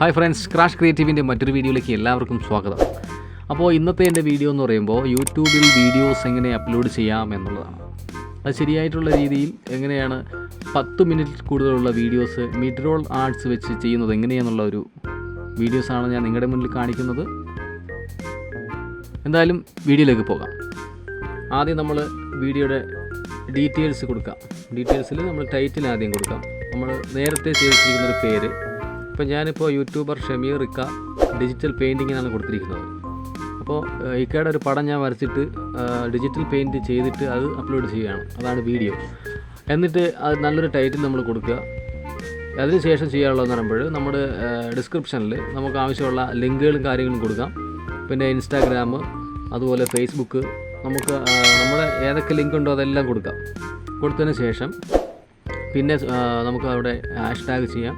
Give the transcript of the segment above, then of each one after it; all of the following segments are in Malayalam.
ഹായ് ഫ്രണ്ട്സ് ക്രാഷ് ക്രിയേറ്റീവിന്റെ മറ്റൊരു വീഡിയോയിലേക്ക് എല്ലാവർക്കും സ്വാഗതം. അപ്പോൾ ഇന്നത്തെ എന്റെ വീഡിയോ എന്ന് പറയുമ്പോൾ യൂട്യൂബിൽ വീഡിയോസ് എങ്ങനെ അപ്ലോഡ് ചെയ്യാം എന്നുള്ളതാണ്. അത് ശരിയായിട്ടുള്ള രീതിയിൽ എങ്ങനെയാണ് പത്ത് മിനിറ്റ് കൂടുതലുള്ള വീഡിയോസ് മിഡ്രോൾ ആർട്സ് വെച്ച് ചെയ്യുന്നത് എങ്ങനെയാണെന്നുള്ള ഒരു വീഡിയോസാണ് ഞാൻ നിങ്ങളുടെ മുന്നിൽ കാണിക്കുന്നത്. എന്തായാലും വീഡിയോയിലേക്ക് പോകാം. ആദ്യം നമ്മൾ വീഡിയോയുടെ ഡീറ്റെയിൽസ് കൊടുക്കാം. ഡീറ്റെയിൽസിൽ നമ്മൾ ടൈറ്റിൽ ആദ്യം കൊടുക്കാം. നമ്മൾ നേരത്തെ ചെയ്തിരിക്കുന്നൊരു ഒരു പേര് ഇപ്പം ഞാനിപ്പോൾ യൂട്യൂബർ ഷമീർ ഇക്ക ഡിജിറ്റൽ പെയിന്റിങ്ങിനാണ് കൊടുത്തിരിക്കുന്നത്. അപ്പോൾ ഇക്കയുടെ ഒരു പടം ഞാൻ വരച്ചിട്ട് ഡിജിറ്റൽ പെയിന്റ് ചെയ്തിട്ട് അത് അപ്ലോഡ് ചെയ്യുകയാണ്. അതാണ് വീഡിയോ എന്നിട്ട് അത് നല്ലൊരു ടൈറ്റിൽ നമ്മൾ കൊടുക്കുക. അതിനുശേഷം ചെയ്യാനുള്ളതെന്ന് പറയുമ്പോൾ നമ്മുടെ ഡിസ്ക്രിപ്ഷനിൽ നമുക്ക് ആവശ്യമുള്ള ലിങ്കുകളും കാര്യങ്ങളും കൊടുക്കാം. പിന്നെ ഇൻസ്റ്റാഗ്രാം അതുപോലെ ഫേസ്ബുക്ക് നമുക്ക് നമ്മുടെ ഏതൊക്കെ ലിങ്ക് ഉണ്ടോ അതെല്ലാം കൊടുക്കാം. കൊടുത്തതിന് ശേഷം പിന്നെ നമുക്ക് അവിടെ ഹാഷ്ടാഗ് ചെയ്യാം.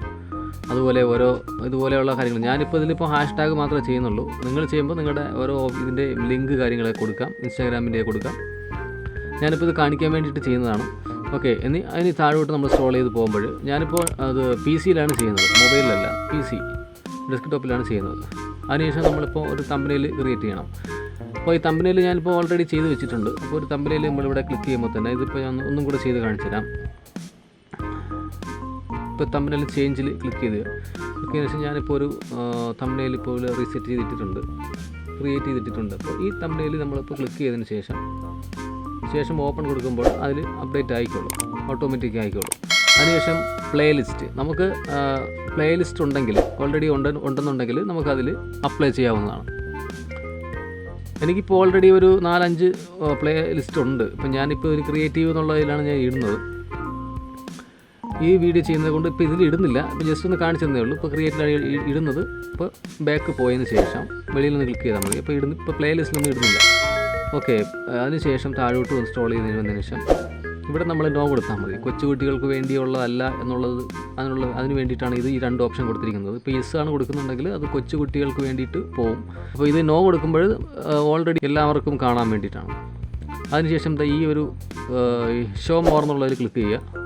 അതുപോലെ ഓരോ ഇതുപോലെയുള്ള കാര്യങ്ങൾ. ഞാനിപ്പോൾ ഇതിലിപ്പോൾ ഹാഷ് ടാഗ് മാത്രമേ ചെയ്യുന്നുള്ളൂ. നിങ്ങൾ ചെയ്യുമ്പോൾ നിങ്ങളുടെ ഓരോ ഇതിന്റെ ലിങ്ക് കാര്യങ്ങളൊക്കെ കൊടുക്കാം. ഇൻസ്റ്റാഗ്രാമിന്റെ കൊടുക്കാം. ഞാനിപ്പോൾ ഇത് കാണിക്കാൻ വേണ്ടിയിട്ട് ചെയ്യുന്നതാണ്. ഓക്കെ ഇനി അതിന് താഴോട്ട് നമ്മൾ സ്ക്രോൾ ചെയ്ത് പോകുമ്പോൾ ഞാനിപ്പോൾ അത് പി സിയിലാണ് ചെയ്യുന്നത്. മൊബൈലിലല്ല പി സി ഡെസ്ക്ടോപ്പിലാണ് ചെയ്യുന്നത്. അതിനുശേഷം നമ്മളിപ്പോൾ ഒരു തമ്പനയിൽ ക്രിയേറ്റ് ചെയ്യണം. അപ്പോൾ ഈ തമ്പനയിൽ ഞാനിപ്പോൾ ഓൾറെഡി ചെയ്ത് വെച്ചിട്ടുണ്ട്. അപ്പോൾ ഒരു തമ്പനയിൽ നമ്മളിവിടെ ക്ലിക്ക് ചെയ്യുമ്പോൾ തന്നെ ഇതിപ്പോൾ ഞാൻ ഒന്നും കൂടെ ചെയ്ത് കാണിച്ചു തരാം ഇപ്പോൾ തമ്പനയിൽ ചേഞ്ചിൽ ക്ലിക്ക് ചെയ്ത്. ക്ലിക്ക് ചെയ്ത ശേഷം ഞാനിപ്പോൾ ഒരു തമ്പനയിൽ ഇപ്പോൾ റീസെറ്റ് ചെയ്തിട്ടുണ്ട് ക്രിയേറ്റ് ചെയ്തിട്ടുണ്ട് അപ്പോൾ ഈ തമ്പനയിൽ നമ്മളിപ്പോൾ ക്ലിക്ക് ചെയ്തതിന് ശേഷം ശേഷം ഓപ്പൺ കൊടുക്കുമ്പോൾ അതിൽ അപ്ഡേറ്റ് ആയിക്കോളും. ഓട്ടോമാറ്റിക് ആയിക്കോളും. അതിനുശേഷം പ്ലേ ലിസ്റ്റ് നമുക്ക് പ്ലേലിസ്റ്റ് ഉണ്ടെങ്കിൽ ഓൾറെഡി ഉണ്ട് ഉണ്ടെന്നുണ്ടെങ്കിൽ നമുക്കതിൽ അപ്ലൈ ചെയ്യാവുന്നതാണ്. എനിക്കിപ്പോൾ ഓൾറെഡി ഒരു നാലഞ്ച് പ്ലേ ലിസ്റ്റ് ഉണ്ട്. ഇപ്പം ഞാനിപ്പോൾ ഒരു ക്രിയേറ്റീവ് എന്നുള്ളതിലാണ് ഞാൻ ഇടുന്നത്. ഈ വീഡിയോ ചെയ്യുന്നത് കൊണ്ട് ഇപ്പോൾ ഇതിൽ ഇടുന്നില്ല. ഇപ്പോൾ ജസ്റ്റ് ഒന്ന് കാണിച്ചു തന്നേ ഉള്ളൂ. ഇപ്പോൾ ക്രിയേറ്റിലാണ് ഇടുന്നത്. ഇപ്പോൾ ബാക്ക് പോയതിന് ശേഷം വെളിയിൽ നിന്ന് ക്ലിക്ക് ചെയ്താൽ മതി. ഇപ്പോൾ ഇടുന്ന ഇപ്പോൾ പ്ലേ ലിസ്റ്റിലൊന്നും ഇടുന്നില്ല. ഓക്കെ അതിനുശേഷം താഴോട്ട് ഇൻസ്റ്റാൾ ചെയ്തതിന് വന്നതിന് ശേഷം ഇവിടെ നമ്മൾ നോ കൊടുത്താൽ മതി. കൊച്ചുകുട്ടികൾക്ക് വേണ്ടിയുള്ളതല്ല എന്നുള്ളത് അതിനുള്ള അതിന് വേണ്ടിയിട്ടാണ് ഇത് ഈ രണ്ട് ഓപ്ഷൻ കൊടുത്തിരിക്കുന്നത്. ഇപ്പോൾ യെസ് ആണ് കൊടുക്കുന്നുണ്ടെങ്കിൽ അത് കൊച്ചുകുട്ടികൾക്ക് വേണ്ടിയിട്ട് പോകും അപ്പോൾ ഇത് നോ കൊടുക്കുമ്പോൾ ഓൾറെഡി എല്ലാവർക്കും കാണാൻ വേണ്ടിയിട്ടാണ്. അതിനുശേഷം ഈ ഒരു ഷോ മോർ ക്ലിക്ക് ചെയ്യുക.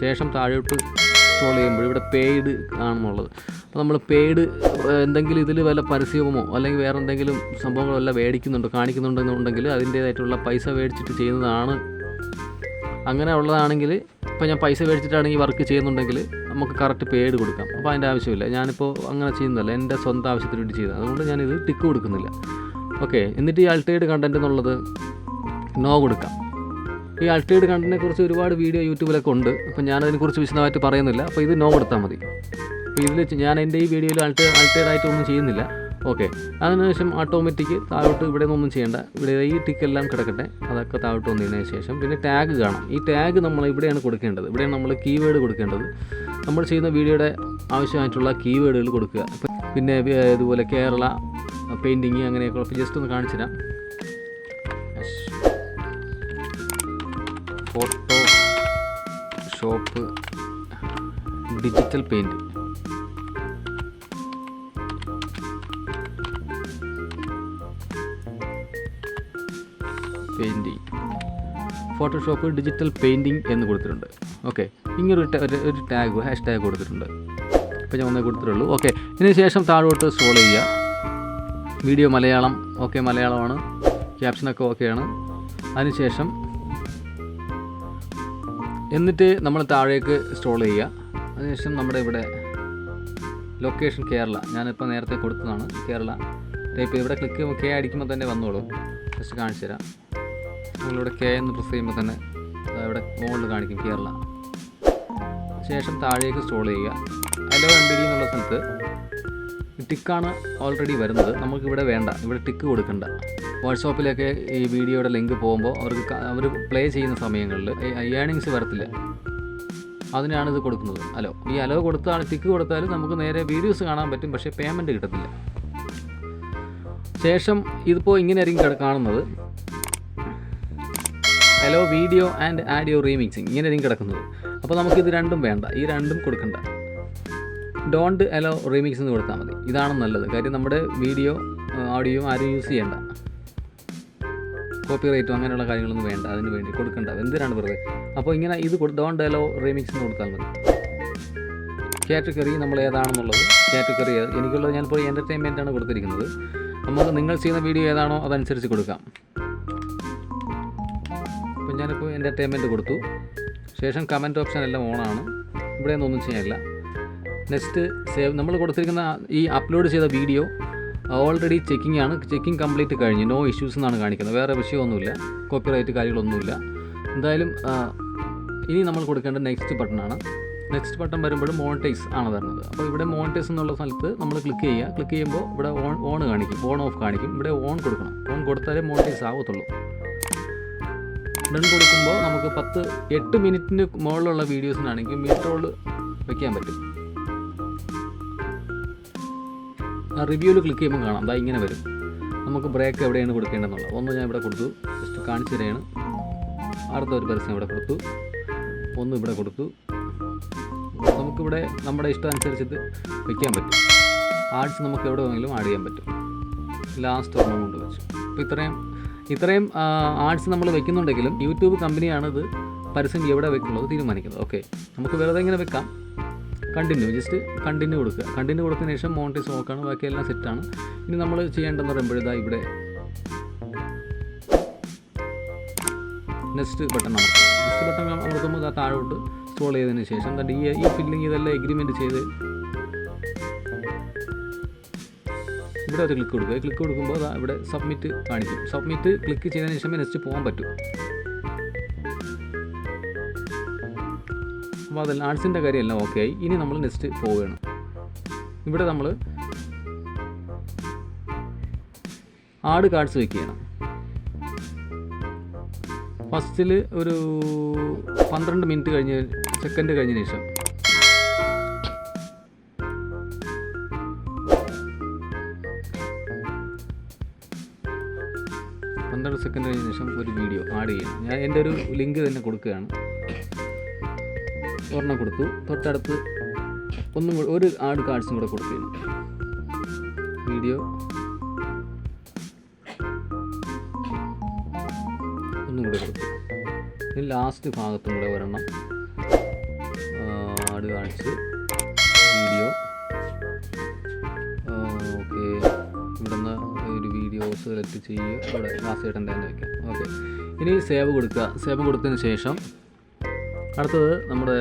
ശേഷം താഴോട്ട് സ്ക്രോൾ ചെയ്യുമ്പോൾ ഇവിടെ പെയ്ഡ് ആണെന്നുള്ളത് അപ്പോൾ നമ്മൾ പെയ്ഡ് എന്തെങ്കിലും ഇതിൽ വല്ല പരസ്യമോ അല്ലെങ്കിൽ വേറെ എന്തെങ്കിലും സംഭവങ്ങളോ എല്ലാം മേടിക്കുന്നുണ്ടോ കാണിക്കുന്നുണ്ടെന്നുണ്ടെങ്കിൽ അതിന്റേതായിട്ടുള്ള പൈസ മേടിച്ചിട്ട് ചെയ്യുന്നതാണ്. അങ്ങനെ ഉള്ളതാണെങ്കിൽ ഇപ്പോൾ ഞാൻ പൈസ മേടിച്ചിട്ടാണ് ഈ വർക്ക് ചെയ്യുന്നുണ്ടെങ്കിൽ നമുക്ക് കറക്റ്റ് പെയ്ഡ് കൊടുക്കാം. അപ്പോൾ അതിന്റെ ആവശ്യമില്ല. ഞാനിപ്പോൾ അങ്ങനെ ചെയ്യുന്നതല്ല. എന്റെ സ്വന്തം ആവശ്യത്തിന് വേണ്ടി ചെയ്തത് അതുകൊണ്ട് ഞാനിത് ടിക്ക് കൊടുക്കുന്നില്ല. ഓക്കെ എന്നിട്ട് ഈ അൾട്ടേഡ് കണ്ടന്റ് എന്നുള്ളത് നോ കൊടുക്കാം. ഈ അൾട്ടേഡ് കണ്ടിനെ കുറിച്ച് ഒരുപാട് വീഡിയോ യൂട്യൂബിലൊക്കെ ഉണ്ട്. അപ്പോൾ ഞാനതിനെക്കുറിച്ച് വിശദമായിട്ട് പറയുന്നില്ല. അപ്പോൾ ഇത് നോ കൊടുത്താൽ മതി. അപ്പോൾ ഇതിൽ ഞാൻ എന്റെ ഈ വീഡിയോയിൽ അൾട്ടേ അൾട്ടേഡ് ആയിട്ട് ഒന്നും ചെയ്യുന്നില്ല. ഓക്കെ. അതിനുശേഷം ഓട്ടോമാറ്റിക് താഴോട്ട് ഇവിടെ നിന്നൊന്നും ചെയ്യേണ്ട. ഇവിടെ ഈ ടിക്കെല്ലാം കിടക്കട്ടെ. അതൊക്കെ താഴോട്ട് വന്നതിന് ശേഷം പിന്നെ ടാഗ് കാണാം. ഈ ടാഗ് നമ്മൾ ഇവിടെയാണ് കൊടുക്കേണ്ടത്. ഇവിടെയാണ് നമ്മൾ കീവേഡ് കൊടുക്കേണ്ടത്. നമ്മൾ ചെയ്യുന്ന വീഡിയോയുടെ ആവശ്യമായിട്ടുള്ള കീവേഡുകൾ കൊടുക്കുക. പിന്നെ ഇതുപോലെ കേരള പെയിന്റിങ് അങ്ങനെയൊക്കെ ജസ്റ്റ് ഒന്ന് കാണിച്ചു തരാം digital paint. Painting. Photoshop digital painting എന്ന് കൊടുത്തിട്ടുണ്ട്. ഓക്കെ. ഇങ്ങനൊരു ഒരു- ടാഗ് ഹാഷ് ടാഗ് കൊടുത്തിട്ടുണ്ട്. ഇപ്പോൾ ഞാൻ ഒന്നേ കൊടുത്തിട്ടുള്ളൂ. ഓക്കെ. ഇതിന് ശേഷം താഴോട്ട് സ്ക്രോൾ ചെയ്യുക. വീഡിയോ മലയാളം ഓക്കെ മലയാളമാണ്. ക്യാപ്ഷനൊക്കെ ഓക്കെയാണ്. അതിനുശേഷം എന്നിട്ട് നമ്മൾ താഴേക്ക് സ്ക്രോൾ ചെയ്യുക. അതിനുശേഷം നമ്മുടെ ഇവിടെ ലൊക്കേഷൻ കേരള. ഞാനിപ്പോൾ നേരത്തെ കൊടുത്തതാണ് കേരള. ടൈപ്പ് ഇവിടെ ക്ലിക്ക് ചെയ്യുമ്പോൾ കെ അടിക്കുമ്പോൾ തന്നെ വന്നോളൂ. ജസ്റ്റ് കാണിച്ചു തരാം. നമ്മളിവിടെ കെ എന്ന് പ്രസ് ചെയ്യുമ്പോൾ തന്നെ ഇവിടെ മുകളിൽ കാണിക്കും കേരള. ശേഷം താഴേക്ക് സ്ക്രോൾ ചെയ്യുക. ഹലോ എം ബി ഡി എന്നുള്ള സ്ഥലത്ത് ടിക്കാണ് ഓൾറെഡി വരുന്നത്. നമുക്കിവിടെ വേണ്ട. ഇവിടെ ടിക്ക് കൊടുക്കണ്ട. വാട്സാപ്പിലൊക്കെ ഈ വീഡിയോയുടെ ലിങ്ക് പോകുമ്പോൾ അവർക്ക് അവർ പ്ലേ ചെയ്യുന്ന സമയങ്ങളിൽ ഏണിങ്സ് വരത്തില്ല. അതിനാണ് ഇത് കൊടുക്കുന്നത്. അലോ ഈ അലോ കൊടുത്താണ് ടിക്ക് കൊടുത്താലും നമുക്ക് നേരെ വീഡിയോസ് കാണാൻ പറ്റും പക്ഷേ പേയ്മെന്റ് കിട്ടത്തില്ല. ശേഷം ഇതിപ്പോൾ ഇങ്ങനെ ആയിരിക്കും കാണുന്നത്. Hello video and audio remixing ഇങ്ങനെ ആയിരിക്കും കിടക്കുന്നത്. അപ്പോൾ നമുക്കിത് രണ്ടും വേണ്ട. ഈ രണ്ടും കൊടുക്കണ്ട. ഡോണ്ട് അലോ റീമിക്സ് എന്ന് കൊടുത്താൽ മതി. ഇതാണ് നല്ലത്. കാര്യം നമ്മുടെ വീഡിയോ ഓഡിയോ ആരും യൂസ് ചെയ്യണ്ട. കോപ്പി റൈറ്റും അങ്ങനെയുള്ള കാര്യങ്ങളൊന്നും വേണ്ട അതിന് വേണ്ടി കൊടുക്കണ്ട എന്തിനാണ് വെറുതെ? അപ്പോൾ ഇങ്ങനെ ഇത് ഡോണ്ട് അലോ റീമിക്സ് എന്ന് കൊടുത്താൽ മതി. കാറ്റഗറി നമ്മൾ ഏതാണെന്നുള്ളത് കാറ്റഗറി എനിക്കുള്ളത് ഞാനിപ്പോൾ എന്റർടൈൻമെന്റ് ആണ് കൊടുത്തിരിക്കുന്നത്. നമുക്ക് നിങ്ങൾ ചെയ്യുന്ന വീഡിയോ ഏതാണോ അതനുസരിച്ച് കൊടുക്കാം. അപ്പം ഞാനിപ്പോൾ എന്റർടൈൻമെന്റ് കൊടുത്തു. ശേഷം കമന്റ് ഓപ്ഷൻ എല്ലാം ഓണാണ് ഇവിടെ ഒന്നും ചെയ്യാനില്ല. നെക്സ്റ്റ് സേവ് നമ്മൾ കൊടുത്തിരിക്കുന്ന ഈ അപ്ലോഡ് ചെയ്ത വീഡിയോ ഓൾറെഡി ചെക്കിംഗ് ആണ്. ചെക്കിംഗ് കംപ്ലീറ്റ് കഴിഞ്ഞു. നോ ഇഷ്യൂസ് എന്നാണ് കാണിക്കുന്നത്. വേറെ വിഷയമൊന്നുമില്ല. കോപ്പിറൈറ്റ് കാര്യങ്ങളൊന്നുമില്ല. എന്തായാലും ഇനി നമ്മൾ കൊടുക്കേണ്ട നെക്സ്റ്റ് ബട്ടണാണ് നെക്സ്റ്റ് ബട്ടൺ വരുമ്പോഴും മോണിറ്റൈസ് ആണ് വരുന്നത്. അപ്പോൾ ഇവിടെ മോണിറ്റൈസ് എന്നുള്ള സ്ഥലത്ത് നമ്മൾ ക്ലിക്ക് ചെയ്യുക. ക്ലിക്ക് ചെയ്യുമ്പോൾ ഇവിടെ ഓൺ ഓൺ കാണിക്കും. ഓൺ ഓഫ് കാണിക്കും. ഇവിടെ ഓൺ കൊടുക്കണം. ഓൺ കൊടുത്താലേ മോണിറ്റൈസ് ആവത്തുള്ളൂ. ഡൺ കൊടുക്കുമ്പോൾ നമുക്ക് പത്ത് എട്ട് മിനിറ്റിന് മുകളിലുള്ള വീഡിയോസിനാണെങ്കിൽ മീറ്ററോൾ വയ്ക്കാൻ പറ്റും. റിവ്യൂവിൽ ക്ലിക്ക് ചെയ്യുമ്പോൾ കാണാം. അതാ ഇങ്ങനെ വരും. നമുക്ക് ബ്രേക്ക് എവിടെയാണ് കൊടുക്കേണ്ടതെന്നുള്ളത് ഒന്ന് ഞാൻ ഇവിടെ കൊടുത്തു. ജസ്റ്റ് കാണിച്ചു തരികയാണ് അടുത്ത ഒരു പരസ്യം ഇവിടെ കൊടുത്തു. ഒന്ന് ഇവിടെ കൊടുത്തു. നമുക്കിവിടെ നമ്മുടെ ഇഷ്ടം അനുസരിച്ചിട്ട് വയ്ക്കാൻ പറ്റും. ആഡ്സ് നമുക്ക് എവിടെ വേണമെങ്കിലും ആഡ് ചെയ്യാൻ പറ്റും. ലാസ്റ്റ് ഒരെണ്ണം കൊണ്ട് വെച്ചു. അപ്പോൾ ഇത്രയും ഇത്രയും ആഡ്സ് നമ്മൾ വെക്കുന്നുണ്ടെങ്കിലും യൂട്യൂബ് കമ്പനിയാണ് ഇത് പരസ്യം എവിടെ വെക്കുന്നത് തീരുമാനിക്കുന്നത്. ഓക്കെ നമുക്ക് വെറുതെ ഇങ്ങനെ വെക്കാം. കണ്ടിന്യൂ ജസ്റ്റ് കണ്ടിന്യൂ കൊടുക്കുക. കണ്ടിന്യൂ കൊടുത്തതിന് ശേഷം മോണിറ്റൈസ് നോക്കാണ് ബാക്കിയെല്ലാം സെറ്റാണ് ഇനി നമ്മൾ ചെയ്യേണ്ടതെന്ന് പറയുമ്പോഴേതാ ഇവിടെ നെക്സ്റ്റ് ബട്ടൺ അമർത്തും നെക്സ്റ്റ് ബട്ടൺ അമർത്തുമ്പോൾ ഇതാ താഴോട്ട് സ്ക്രോൾ ചെയ്തതിന് ശേഷം ദാ ഈ ഈ ഫില്ലിംഗ് ഇതെല്ലാം എഗ്രിമെന്റ് ചെയ്ത് ഇവിടെ ഒരു ക്ലിക്ക് കൊടുക്കുക. ക്ലിക്ക് കൊടുക്കുമ്പോൾ ഇവിടെ സബ്മിറ്റ് കാണിക്കും. സബ്മിറ്റ് ക്ലിക്ക് ചെയ്തതിന് ശേഷം നെക്സ്റ്റ് പോകാൻ പറ്റൂ. അപ്പോൾ അതെല്ലാം ആർട്സിന്റെ കാര്യമെല്ലാം ഓക്കെ ആയി. ഇനി നമ്മൾ നെക്സ്റ്റ് പോവുകയാണ്. ഇവിടെ നമ്മൾ ആട് കാർഡ്സ് വെക്കുകയാണ്. ഫസ്റ്റിൽ ഒരു പന്ത്രണ്ട് മിനിറ്റ് കഴിഞ്ഞ് സെക്കൻഡ് കഴിഞ്ഞ ശേഷം. പന്ത്രണ്ട് സെക്കൻഡ് കഴിഞ്ഞ ശേഷം ഒരു വീഡിയോ ആഡ് ചെയ്യണം. ഞാൻ എന്റെ ഒരു ലിങ്ക് തന്നെ കൊടുക്കുകയാണ്. ഒരെണ്ണം കൊടുത്തു. തൊട്ടടുത്ത് ഒന്നും കൂടെ ഒരു ആട് കാർഡ്സും കൂടെ കൊടുത്തിരുന്നു. വീഡിയോ. ഒന്നും കൂടെ കൊടുത്തു. ലാസ്റ്റ് ഭാഗത്തും കൂടെ ഒരെണ്ണം ആട് കാണിച്ച് വീഡിയോ. ഓക്കെ. ഇവിടുന്ന് ഒരു വീഡിയോസ് സെലക്ട് ചെയ്യുക ഇവിടെ വാസേട്ടന്റെ തന്നെ വയ്ക്കാം ഓക്കെ. ഇനി സേവ് കൊടുക്കുക. സേവ് കൊടുത്തതിന് ശേഷം അടുത്തത് നമ്മുടെ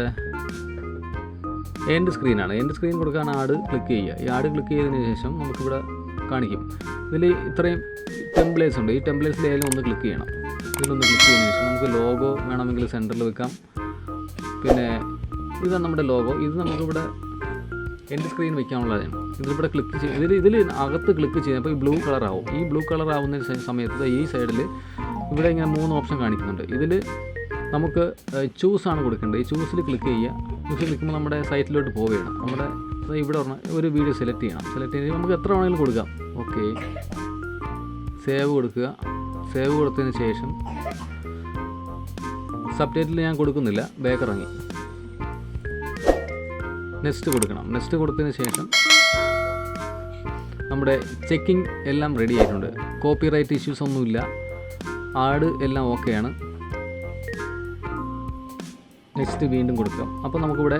എൻഡ് സ്ക്രീനാണ് എൻഡ് സ്ക്രീൻ കൊടുക്കാൻ ആഡ് ക്ലിക്ക് ചെയ്യുക. ഈ ആഡ് ക്ലിക്ക് ചെയ്തതിന് ശേഷം നമുക്കിവിടെ കാണിക്കും. ഇതിൽ ഇത്രയും ടെംപ്ലേറ്റ്സ് ഉണ്ട്. ഈ ടെംപ്ലേറ്റ്സിൽ ഒന്ന് ക്ലിക്ക് ചെയ്യണം. ഇതിലൊന്ന് ക്ലിക്ക് ചെയ്തതിന് ശേഷം നമുക്ക് ലോഗോ വേണമെങ്കിൽ സെന്ററിൽ വെക്കാം. പിന്നെ ഇതാണ് നമ്മുടെ ലോഗോ ഇത് നമുക്കിവിടെ എന്റെ സ്ക്രീൻ വെക്കാനുള്ളതാണ്. ഇതിലിവിടെ ക്ലിക്ക് ചെയ്ത് ഇതിൽ ഇതിൽ അകത്ത് ക്ലിക്ക് ചെയ്യുമ്പോൾ ഈ ബ്ലൂ കളറാവും ഈ ബ്ലൂ കളർ സമയത്ത് ഈ സൈഡിൽ ഇവിടെ ഇങ്ങനെ മൂന്ന് ഓപ്ഷൻ കാണിക്കുന്നുണ്ട്. ഇതിൽ നമുക്ക് ചൂസാണ് കൊടുക്കേണ്ടത്. ഈ ചൂസിൽ ക്ലിക്ക് ചെയ്യുക. ചൂസിൽ ക്ലിക്കുമ്പോൾ നമ്മുടെ സൈറ്റിലോട്ട് പോവുകയാണ്. നമ്മുടെ ഇവിടെ പറഞ്ഞ ഒരു വീഡിയോ സെലക്ട് ചെയ്യണം. സെലക്ട് ചെയ്ത് നമുക്ക് എത്ര വേണമെങ്കിലും കൊടുക്കാം. ഓക്കെ സേവ് കൊടുക്കുക. സേവ് കൊടുത്തതിന് ശേഷം സബ്ജക്റ്റിൽ ഞാൻ കൊടുക്കുന്നില്ല. ബാക്ക് ഇറങ്ങി. നെക്സ്റ്റ് കൊടുക്കണം. നെക്സ്റ്റ് കൊടുത്തതിന് ശേഷം നമ്മുടെ ചെക്കിംഗ് എല്ലാം റെഡി ആയിട്ടുണ്ട്. കോപ്പി റൈറ്റ് ഇഷ്യൂസ് ഒന്നുമില്ല. ആഡ് എല്ലാം ഓക്കെയാണ് നെക്സ്റ്റ് വീണ്ടും കൊടുക്കാം. അപ്പോൾ നമുക്കിവിടെ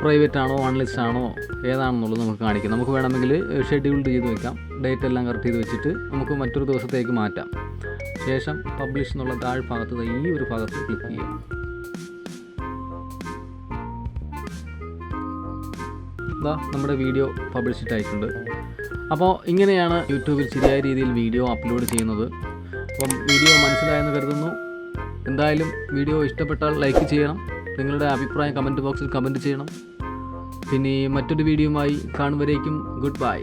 പ്രൈവറ്റ് ആണോ അൺലിസ്റ്റ് ആണോ ഏതാണെന്നുള്ളത് നമുക്ക് കാണിക്കാം. നമുക്ക് വേണമെങ്കിൽ ഷെഡ്യൂൾഡ് ചെയ്ത് വെക്കാം. ഡേറ്റ് എല്ലാം കറക്റ്റ് ചെയ്ത് വെച്ചിട്ട് നമുക്ക് മറ്റൊരു ദിവസത്തേക്ക് മാറ്റാം. ശേഷം പബ്ലിഷ് എന്നുള്ള താഴ്ഭാഗത്ത് ഈ ഒരു ഭാഗത്ത് ക്ലിക്ക് ചെയ്യാം. ഇതാ നമ്മുടെ വീഡിയോ പബ്ലിഷ്ഡ് ആയിട്ടുണ്ട്. അപ്പോൾ ഇങ്ങനെയാണ് യൂട്യൂബിൽ ശരിയായ രീതിയിൽ വീഡിയോ അപ്ലോഡ് ചെയ്യുന്നത്. അപ്പം വീഡിയോ മനസ്സിലായെന്ന് കരുതുന്നു. എന്തായാലും വീഡിയോ ഇഷ്ടപ്പെട്ടാൽ ലൈക്ക് ചെയ്യണം. നിങ്ങളുടെ അഭിപ്രായം കമന്റ് ബോക്സിൽ കമന്റ് ചെയ്യണം. പിന്നെ മറ്റൊരു വീഡിയോയുമായി കാണുവരേക്കും ഗുഡ് ബൈ